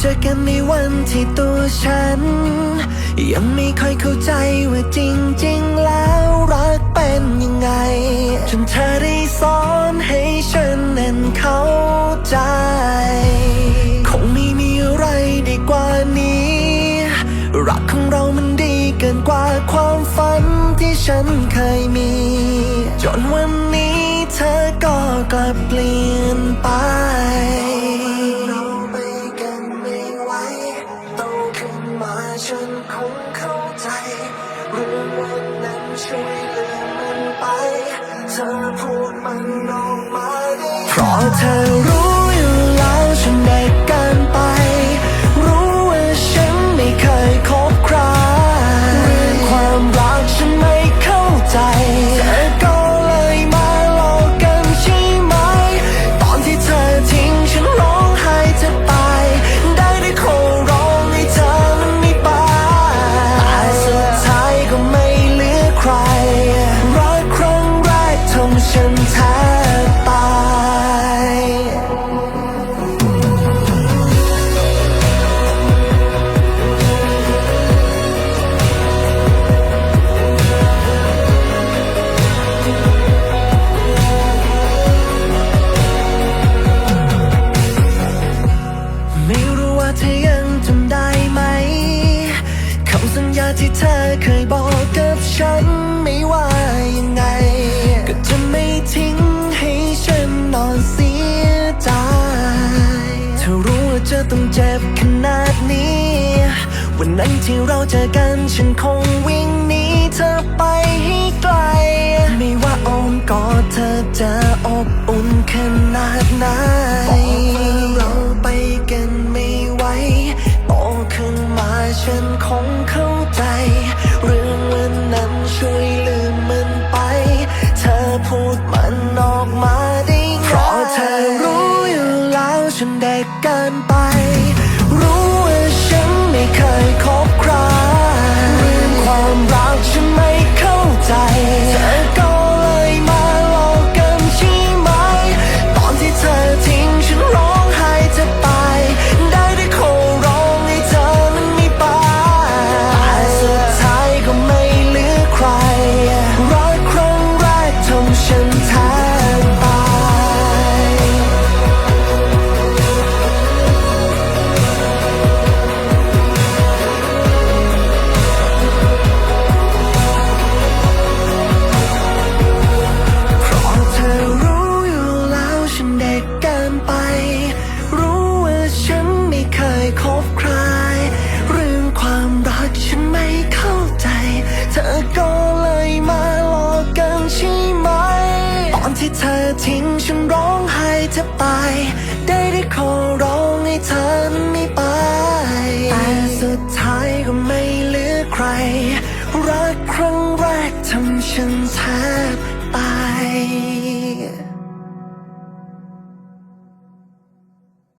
เจอกันในวันที่ตัวฉัน ยังไม่ค่อยเข้าใจว่าจริง ๆ แล้วรักเป็นยังไง จนเธอได้สอนให้ฉันนั้นเข้าใจ คงไม่มีอะไรดีกว่านี้ รักของเรามันดีเกินกว่าความฝันที่ฉันเคยมี จนวันนี้เธอก็กลับเปลี่ยนไป เธอพูดมันออกมาได้เพราะเธอรู้ อเคยบอกกับฉันไม่ว่ายังไง ก็จะไม่ทิ้งให้ฉันนอนเสียใจเธอรู้ว่าจะต้องเจ็บขนาดนี้ วันนั้นที่เราเจอกันฉันคงวิ่งหนีเธอไปให้ไกล ไม่ว่าอ้อมกอดเธอจะอบอุ่นขนาดไหนเราไปกันไม่ไหวโตขึ้นมาฉันคงเข้า นเด็กเกินไป รู้ว่าฉันไม่เคยคบใครเรื่องความรักฉันไม่เข้าใจเธอก็เลยมาหลอกกันใช่ไหม ตอนที่เธอทิ้งฉันร้องไห้แทบตายได้ได้ขอร้องให้เธอนั้นไม่ไปแต่สุดท้ายก็ไม่เหลือใครรักครั้งแรกทำฉันท ธอทิ้งฉันร้องไห้แทบตาย ได้ได้ขอร้องให้เธอไม่ไป แต่สุดท้ายก็ไม่เหลือใคร รักครั้งแรกทำฉันแทบตาย